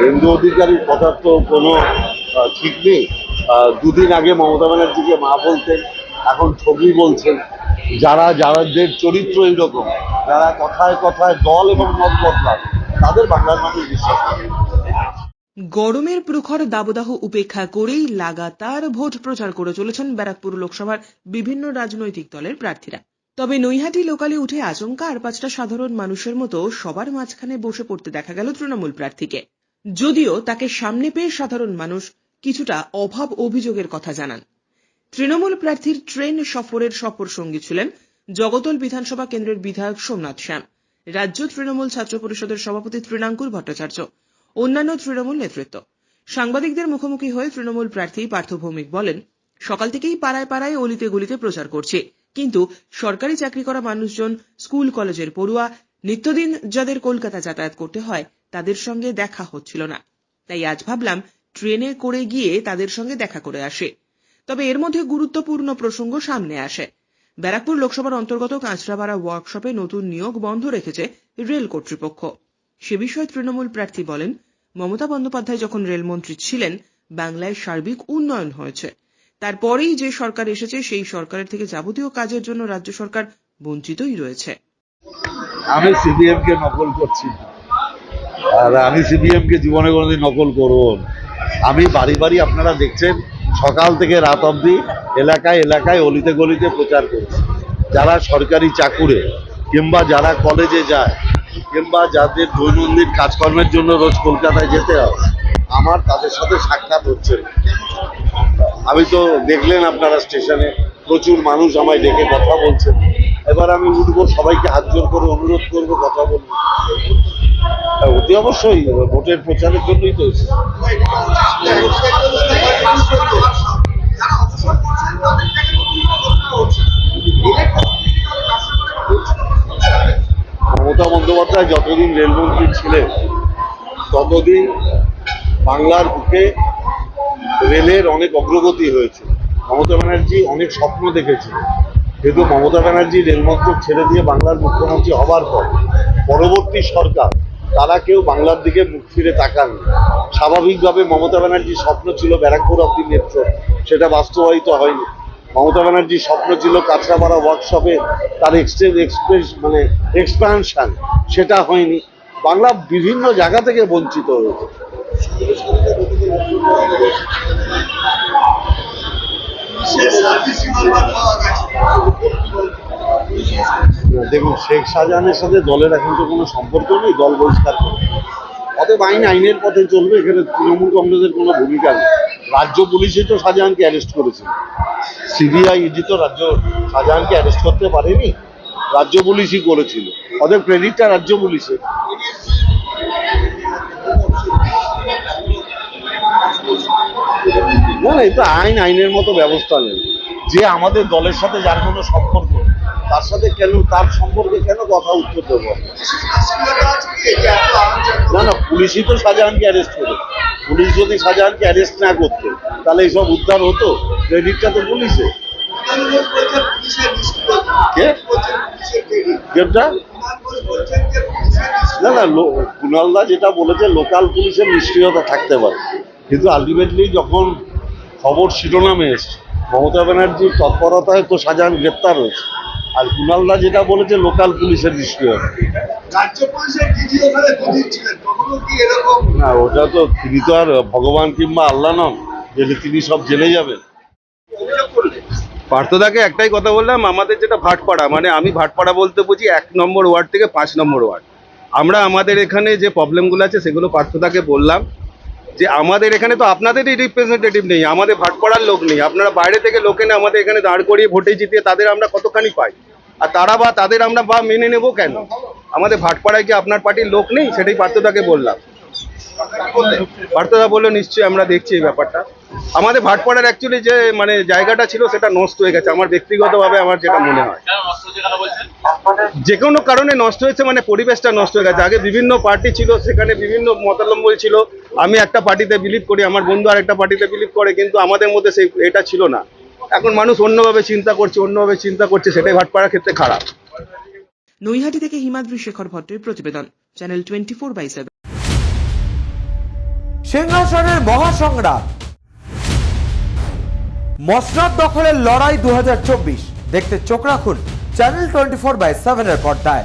রেন্দু অধিকারীর কথার তো কোনো ঠিক নেই। দুদিন আগে মমতা ব্যানার্জিকে মা বলতেন, এখন ছবি বলছেন। যারা যাদের চরিত্র এইরকম, যারা কথায় কথায় দল এবং মত বদলান, তাদের বাংলার মানুষ বিশ্বাস করে। গরমের প্রখর দাবদাহ উপেক্ষা করেই লাগাতার ভোট প্রচার করে চলেছেন ব্যারাকপুর লোকসভার বিভিন্ন রাজনৈতিক দলের প্রার্থীরা। তবে নৈহাটি লোকালে উঠে আচমকা আর পাঁচটা সাধারণ মানুষের মতো সবার মাঝখানে বসে পড়তে দেখা গেল তৃণমূল প্রার্থীকে। যদিও তাকে সামনে পেয়ে সাধারণ মানুষ কিছুটা অভাব অভিযোগের কথা জানান। তৃণমূল প্রার্থীর ট্রেন সফরের সফর সঙ্গী ছিলেন জগতল বিধানসভা কেন্দ্রের বিধায়ক সোমনাথ শ্যাম। রাজ্য তৃণমূল ছাত্র পরিষদের সভাপতি তৃণাঙ্কুর ভট্টাচার্য। অন্যান্য তৃণমূল নেতৃত্ব। সাংবাদিকদের মুখোমুখি হয়ে তৃণমূল প্রার্থী পার্থ ভৌমিক বলেন, সকাল থেকেই পাড়ায় পাড়ায় অলিতে গলিতে প্রচার করছে। কিন্তু সরকারি চাকরি করা মানুষজন স্কুল, কলেজের পড়ুয়া নিত্যদিন যাদের কলকাতা যাতায়াত করতে হয়, তাদের সঙ্গে দেখা হচ্ছিল না। তাই আজ ভাবলাম ট্রেনে করে গিয়ে তাদের সঙ্গে দেখা করে আসে। তবে এর মধ্যে গুরুত্বপূর্ণ প্রসঙ্গ সামনে আসে। ব্যারাকপুর লোকসভার অন্তর্গত কাঁচরাপাড়া ওয়ার্কশপে নতুন নিয়োগ বন্ধ রেখেছে রেল কর্তৃপক্ষ। সে বিষয়ে তৃণমূল প্রার্থী বলেন, মমতা বন্দ্যোপাধ্যায় যখন রেলমন্ত্রী ছিলেন, বাংলায় সার্বিক উন্নয়ন হয়েছে। তারপরেই যে সরকার এসেছে, সেই সরকারের থেকে যাবতীয় কাজের জন্য রাজ্য সরকার বঞ্চিতই রয়েছে। আমি সিপিএম কে নকল করছি। আর আমি সিপিএম কে জীবনে কোনোদিন নকল করব আমি বাড়ি বাড়ি আপনারা দেখছেন, সকাল থেকে রাত অবধি এলাকায় এলাকায় অলিতে গলিতে প্রচার করছি। যারা সরকারি চাকুরে কিংবা যারা কলেজে যায়, কিংবা যাদের দৈনন্দিন কাজকর্মের জন্য রোজ কলকাতায় যেতে হয়, আমার তাদের সাথে সাক্ষাৎ হচ্ছে। আমি তো দেখলেন আপনারা স্টেশনে প্রচুর মানুষ আমায় ডেকে কথা বলছেন। এবার আমি উঠবো সবাইকে হাত জোর করে অনুরোধ করব কথা বলব। হ্যাঁ, অতি অবশ্যই ভোটের প্রচারের জন্যই তো মমতা বন্দ্যোপাধ্যায় যতদিন রেলমন্ত্রী ছিলেন ততদিন বাংলার বুকে রেলের অনেক অগ্রগতি হয়েছে। মমতা ব্যানার্জি অনেক স্বপ্ন দেখেছে কিন্তু মমতা ব্যানার্জি রেলমন্ত্রক ছেড়ে দিয়ে বাংলার মুখ্যমন্ত্রী হবার পর পরবর্তী সরকার, তারা কেউ বাংলার দিকে মুখ ফিরে তাকান স্বাভাবিকভাবে মমতা ব্যানার্জির স্বপ্ন ছিল ব্যারাকপুর অব্দি মেট্রো। সেটা বাস্তবায়িত হয়নি। মমতা ব্যানার্জির স্বপ্ন ছিল কাঁচরাপাড়া ওয়ার্কশপে তার এক্সটেন্স এক্সপ্রেস মানে এক্সপ্যানশন সেটা হয়নি। বাংলা বিভিন্ন জায়গা থেকে বঞ্চিত হয়েছে। দেখুন, শেখ শাহজাহানের সাথে দলের এখন তো কোনো সম্পর্ক নেই, দল বহিষ্কার করে। অতএব আইন আইনের পথে চলবে, এখানে তৃণমূল কংগ্রেসের কোনো ভূমিকা নেই। রাজ্য পুলিশই তো শাহজাহানকে অ্যারেস্ট করেছে। সিবিআই ইডি তো রাজ্য শাহজাহানকে অ্যারেস্ট করতে পারেনি, রাজ্য পুলিশই করেছিল। অতএব ক্রেডিটটা রাজ্য পুলিশের। না না এটা আইন, আইনের মতো ব্যবস্থা নেই। যে আমাদের দলের সাথে যার কোনো সম্পর্ক, তার সাথে কেন, তার সম্পর্কে কেন কথা উত্তর দেবো? না না, পুলিশই তো শাহজাহানকে অ্যারেস্ট করে পুলিশ যদি শাহজাহানকে অ্যারেস্ট না করতো, তাহলে এইসব উদ্ধার হতো? ক্রেডিটটা তো পুলিশে। না না কুণালদা যেটা বলেছে, লোকাল পুলিশের নিষ্ক্রিয়তা থাকতে পারে। কিন্তু আলটিমেটলি যখন খবর শিরোনামে এসছে। মমতা ব্যানার্জির তৎপরতায় তো শাহজাহান গ্রেপ্তার হয়েছে। আর কুণালদা যেটা বলেছে লোকাল পুলিশের এরকম? না ওটা তো তিনি তো আর ভগবান কিংবা আল্লাহ নন যে তিনি সব জেনে যাবেন। পার্থদাকে একটাই কথা বললাম আমাদের যেটা ভাটপাড়া মানে আমি ভাটপাড়া বলতে বুঝি এক নম্বর ওয়ার্ড থেকে পাঁচ নম্বর ওয়ার্ড। আমরা আমাদের এখানে যে প্রবলেমগুলো আছে সেগুলো পার্থদাকে বললাম। যে আমাদের এখানে তো আপনাদেরই রিপ্রেজেন্টেটিভ নেই, আমাদের ভাটপাড়ার লোক নেই। আপনারা বাইরে থেকে লোক এনে আমাদের এখানে দাঁড় করিয়ে ভোটে জিতিয়ে তাদের আমরা কতখানি পাই? আর তারা বা তাদের আমরা বা মেনে নেব কেন? আমাদের ভাটপাড়ায় কি আপনার পার্টির লোক নেই? সেটাই পার্থদাকে বললাম। পার্থদা বলল, নিশ্চয়ই আমরা দেখছি এই ব্যাপারটা। আমাদের ভাটপাড়ার অ্যাকচুয়ালি যে মানে জায়গাটা ছিল সেটা নষ্ট হয়ে গেছে। আমার ব্যক্তিগতভাবে আমার যেটা মনে হয়। যে কোনো কারণে নষ্ট হয়েছে মানে পরিবেশটা নষ্ট হয়ে গেছে। আগে বিভিন্ন পার্টি ছিল সেখানে বিভিন্ন মতালম্বই ছিল। আমি একটা পার্টিতে বিলিভ করি আমার বন্ধু আর একটা পার্টিতে বিলিভ করে কিন্তু আমাদের মধ্যে সেই এটা ছিল না। এখন মানুষ অন্যভাবে চিন্তা করছে অন্যভাবে চিন্তা করছে সেটাই ভাটপাড়ার ক্ষেত্রে খারাপ। নৈহাটি থেকে হিমাদ্রি শেখর ভট্টের প্রতিবেদন channel twenty four by seven সিংহাসনের মহাসংগ্রাম মসনাদ দখলের লড়াই দু হাজার চব্বিশ। দেখতে চোখ রাখুন চ্যানেল টোয়েন্টি ফোর বাই সেভেনের পর্দায়।